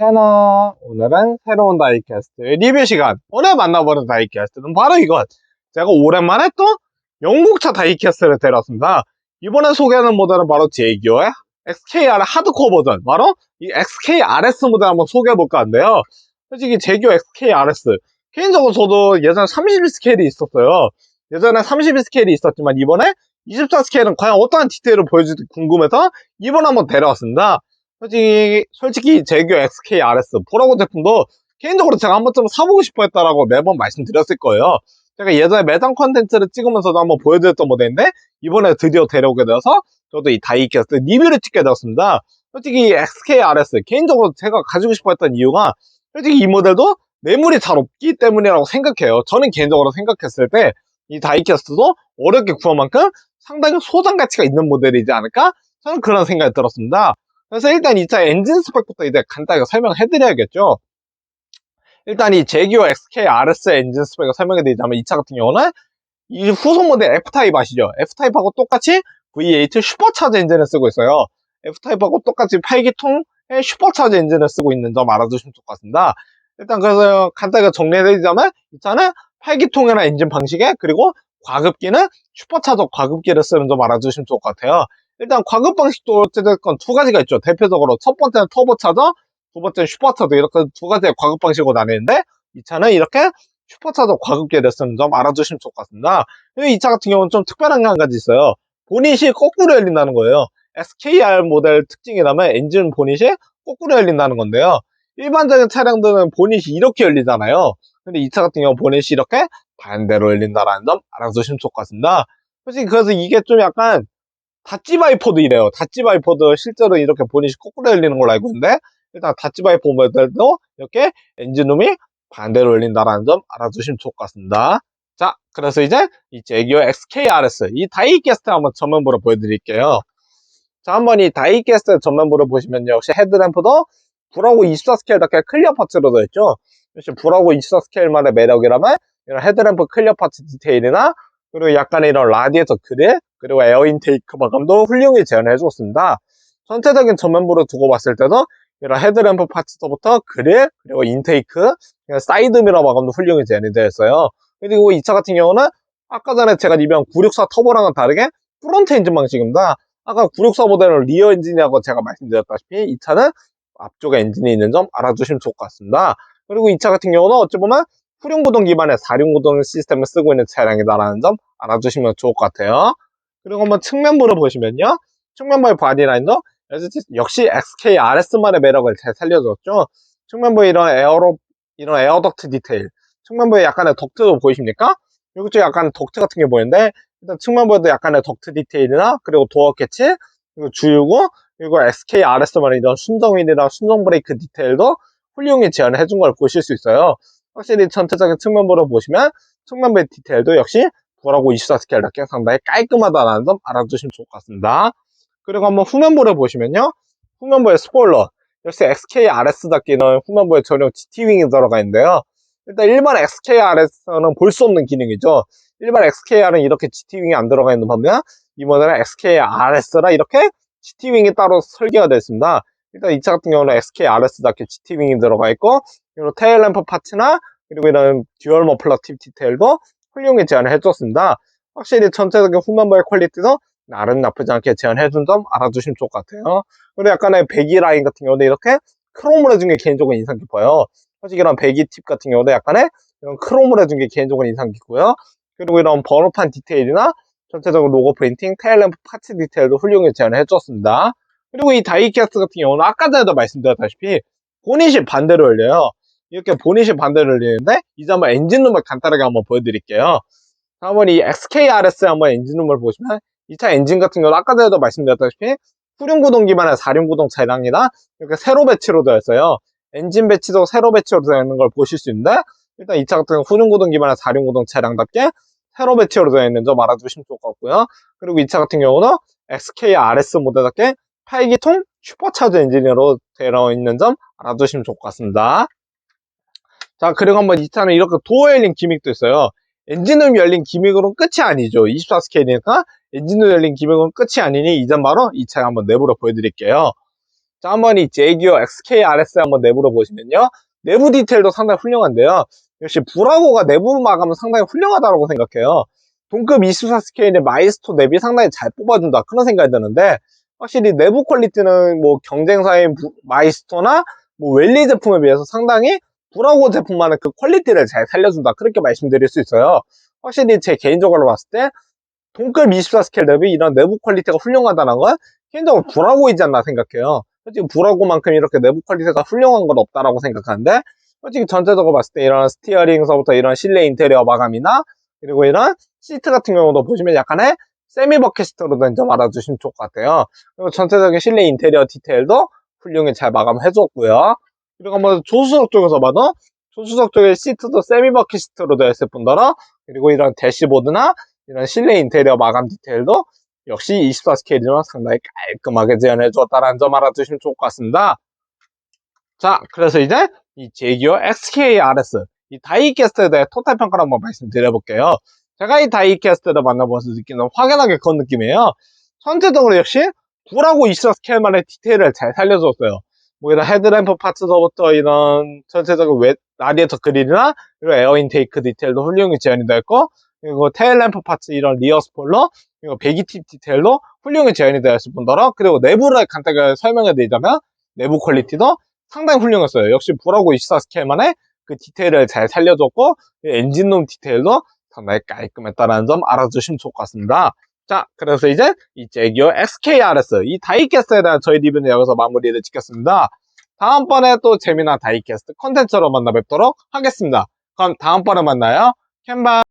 채널. 오늘은 새로운 다이캐스트 리뷰 시간. 오늘 만나보는 다이캐스트는 바로 이것 제가 오랜만에 또 영국차 다이캐스트를 데려왔습니다. 이번에 소개하는 모델은 바로 제기어의 XKR 하드코어 버전. 바로 이 XKRS 모델 한번 소개해볼까 하는데요. 솔직히 제기어 XKRS 개인적으로 저도 예전에 32 스케일이 있었어요. 예전에 32 스케일이 있었지만 이번에 24 스케일은 과연 어떠한 디테일을 보여줄지 궁금해서 이번에 한번 데려왔습니다 솔직히, 솔직히 제규 XKRS 프로고 제품도 개인적으로 제가 한 번쯤 사보고 싶어 했다라고 매번 말씀드렸을 거예요. 제가 예전에 매장 컨텐츠를 찍으면서도 한번 보여드렸던 모델인데 이번에 드디어 데려오게 되어서 저도 이 다이캐스트 리뷰를 찍게 되었습니다. 솔직히 XKRS 개인적으로 제가 가지고 싶어 했던 이유가 솔직히 이 모델도 매물이 잘 없기 때문이라고 생각해요. 저는 개인적으로 생각했을 때 이 다이캐스트도 어렵게 구한 만큼 상당히 소장 가치가 있는 모델이지 않을까? 저는 그런 생각이 들었습니다. 그래서 일단 이 차 엔진 스펙부터 이제 간단하게 설명해 드려야겠죠. 일단 이 제기어 XK-RS 엔진 스펙을 설명해 드리자면 이 차 같은 경우는 이 후속 모델 F타입 아시죠? F타입하고 똑같이 V8 슈퍼차저 엔진을 쓰고 있어요. F타입하고 똑같이 8기통의 슈퍼차저 엔진을 쓰고 있는 점 알아두시면 좋을 것 같습니다. 일단 그래서 간단하게 정리해 드리자면 이 차는 8기통이나 엔진 방식에 그리고 과급기는 슈퍼차저 과급기를 쓰는 점 알아두시면 좋을 것 같아요. 일단 과급 방식도 어쨌든 두 가지가 있죠. 대표적으로 첫 번째는 터보 차저, 두 번째는 슈퍼 차저 이렇게 두 가지의 과급 방식으로 나뉘는데 이 차는 이렇게 슈퍼 차저 과급기를 쓰는 점 알아두시면 좋을 것 같습니다. 이 차 같은 경우는 좀 특별한 게 한 가지 있어요. 보닛이 거꾸로 열린다는 거예요. SKR 모델 특징이라면 엔진 보닛이 거꾸로 열린다는 건데요. 일반적인 차량들은 보닛이 이렇게 열리잖아요. 근데 이 차 같은 경우 보닛이 이렇게 반대로 열린다는 점 알아두시면 좋을 것 같습니다. 솔직히 그래서 이게 좀 약간 다찌바이퍼도 이래요. 다찌바이퍼도 실제로 이렇게 보닛이 거꾸로 열리는 걸로 알고 있는데 일단 다찌바이퍼 모델도 이렇게 엔진룸이 반대로 열린다는 점 알아두시면 좋을 것 같습니다. 자, 그래서 이제 이 제기어 XKRS 이 다이캐스트 한번 전면부로 보여드릴게요. 자, 한번 이 다이캐스트 전면부로 보시면 역시 헤드램프도 불하고 24 스케일답게 클리어 파츠로 되어 있죠. 역시 불하고 24 스케일만의 매력이라면 이런 헤드램프 클리어 파츠 디테일이나 그리고 약간 이런 라디에이터 그릴 그리고 에어 인테이크 마감도 훌륭히 재현해 줬습니다. 전체적인 전면부를 두고 봤을 때도 이런 헤드램프 파츠부터 그릴 그리고 인테이크 사이드 미러 마감도 훌륭히 재현이 되어 있어요. 그리고 이 차 같은 경우는 아까 전에 제가 리뷰한 964 터보랑은 다르게 프론트 엔진 방식입니다. 아까 964 모델은 리어 엔진이라고 제가 말씀드렸다시피 이 차는 앞쪽에 엔진이 있는 점 알아두시면 좋을 것 같습니다. 그리고 이 차 같은 경우는 어찌 보면 후륜구동 기반의 사륜구동 시스템을 쓰고 있는 차량이다라는 점 알아두시면 좋을 것 같아요. 그리고 한번 측면부를 보시면요. 측면부의 바디라인도 역시 XKRS만의 매력을 잘 살려줬죠. 측면부에 이런 에어로, 이런 에어덕트 디테일. 측면부에 약간의 덕트도 보이십니까? 쪽에 약간 덕트 같은 게 보이는데, 일단 측면부에도 약간의 덕트 디테일이나, 그리고 도어 캐치, 그리고 주유구, 그리고 SKRS만의 이런 순정휠이나 순정 브레이크 디테일도 훌륭히 재현해 준 걸 보실 수 있어요. 확실히 전체적인 측면부를 보시면, 측면부의 디테일도 역시 구하고 24스케일답게 상당히 깔끔하다는 점 알아두시면 좋을 것 같습니다. 그리고 한번 후면부를 보시면요. 후면부에 스포일러. 역시 XKRS답게는 후면부에 전용 GT윙이 들어가 있는데요. 일단 일반 XKRS는 볼 수 없는 기능이죠. 일반 XKR은 이렇게 GT윙이 안 들어가 있는 반면 이 모델은 XKRS라 이렇게 GT윙이 따로 설계가 되어 있습니다. 일단 이 차 같은 경우는 XKRS답게 GT윙이 들어가 있고 그리고 테일램프 파츠나 그리고 이런 듀얼 머플러 팁 디테일도 훌륭히 제안을 해줬습니다. 확실히 전체적인 후면부의 퀄리티도 나름 나쁘지 않게 제안해준 점 알아두시면 좋을 것 같아요. 그리고 약간의 배기 라인 같은 경우도 이렇게 크롬을 해준 게 개인적으로 인상 깊어요. 솔직히 이런 배기 팁 같은 경우도 약간의 이런 크롬을 해준 게 개인적으로 인상 깊고요. 그리고 이런 번호판 디테일이나 전체적으로 로고 프린팅, 테일램프 파츠 디테일도 훌륭히 제안을 해줬습니다. 그리고 이 다이캐스트 같은 경우는 아까 전에도 말씀드렸다시피 보닛이 반대로 열려요. 이렇게 보닛이 반대로 열리는데 이제 한번 엔진룸을 간단하게 한번 보여드릴게요. 한번 이 XKRS 한번 엔진룸을 보시면 이 차 엔진 같은 경우는 아까 전에도 말씀드렸다시피 후륜 구동 기반의 사륜구동 차량이나 이렇게 세로 배치로 되어 있어요. 엔진 배치도 세로 배치로 되어 있는 걸 보실 수 있는데 일단 이 차 같은 경우 후륜 구동 기반의 사륜구동 차량답게 세로 배치로 되어 있는 점 알아두시면 좋을 것 같고요. 그리고 이 차 같은 경우는 XKRS 모델답게 8기통 슈퍼차저 엔진으로 되어 있는 점 알아두시면 좋을 것 같습니다. 자, 그리고 한번 이 차는 이렇게 도어 열린 기믹도 있어요. 엔진음 열린 기믹으로는 끝이 아니죠. 24 스케일이니까 엔진음 열린 기믹은 끝이 아니니 이제 바로 이 차 한번 내부로 보여드릴게요. 자, 한번 이 제기어 XKRS 한번 내부로 보시면요. 내부 디테일도 상당히 훌륭한데요. 역시 브라고가 내부 마감은 상당히 훌륭하다고 생각해요. 동급 24 스케일의 마이스토 랩이 상당히 잘 뽑아준다. 그런 생각이 드는데, 확실히 내부 퀄리티는 뭐 경쟁사인 부- 마이스토나 뭐 웰리 제품에 비해서 상당히 브라고 제품만의 그 퀄리티를 잘 살려준다. 그렇게 말씀드릴 수 있어요. 확실히 제 개인적으로 봤을 때, 동급 24 스케일 랩이 이런 내부 퀄리티가 훌륭하다는 건 개인적으로 브라고이지 않나 생각해요. 솔직히 브라고만큼 이렇게 내부 퀄리티가 훌륭한 건 없다라고 생각하는데 솔직히 전체적으로 봤을 때 이런 스티어링서부터 이런 실내 인테리어 마감이나 그리고 이런 시트 같은 경우도 보시면 약간의 세미 버킷 시트로 된 점 알아주시면 좋을 것 같아요. 그리고 전체적인 실내 인테리어 디테일도 훌륭히 잘 마감해줬고요. 그리고 한번 조수석 쪽에서 봐도 조수석 쪽에 시트도 세미 버킷 시트로 되어 있을 뿐더러 그리고 이런 대시보드나 이런 실내 인테리어 마감 디테일도 역시 24 스케일이지만 상당히 깔끔하게 재현해 주었다는 점 알아두시면 좋을 것 같습니다. 자, 그래서 이제 이 제기어 XKRS 이 다이캐스트에 대해 토탈 평가를 한번 말씀드려볼게요. 제가 이 다이캐스트를 만나보면서 느끼는 확연하게 그런 느낌이에요. 전체적으로 역시 9라고 24 스케일만의 디테일을 잘 살려줬어요. 뭐 이런 헤드램프 파츠서부터 이런 전체적인 웨, 라디에이터 그릴이나 이런 에어 인테이크 디테일도 훌륭히 재현이 되어 있고 그리고 테일램프 파츠 이런 리어 스포일러 그리고 배기 팁 디테일도 훌륭히 재현이 되어 있을 뿐더러 그리고 내부를 간단하게 설명해 드리자면 내부 퀄리티도 상당히 훌륭했어요. 역시 브라고 24 스케일만의 그 디테일을 잘 살려줬고 엔진룸 디테일도 상당히 깔끔했다는 점 알아주시면 좋을 것 같습니다. 자, 그래서 이제 이 제기어 XKRS 이 다이캐스트에 대한 저희 리뷰는 여기서 마무리를 짓겠습니다. 다음번에 또 재미난 다이캐스트 컨텐츠로 만나 뵙도록 하겠습니다. 그럼 다음번에 만나요. 캔바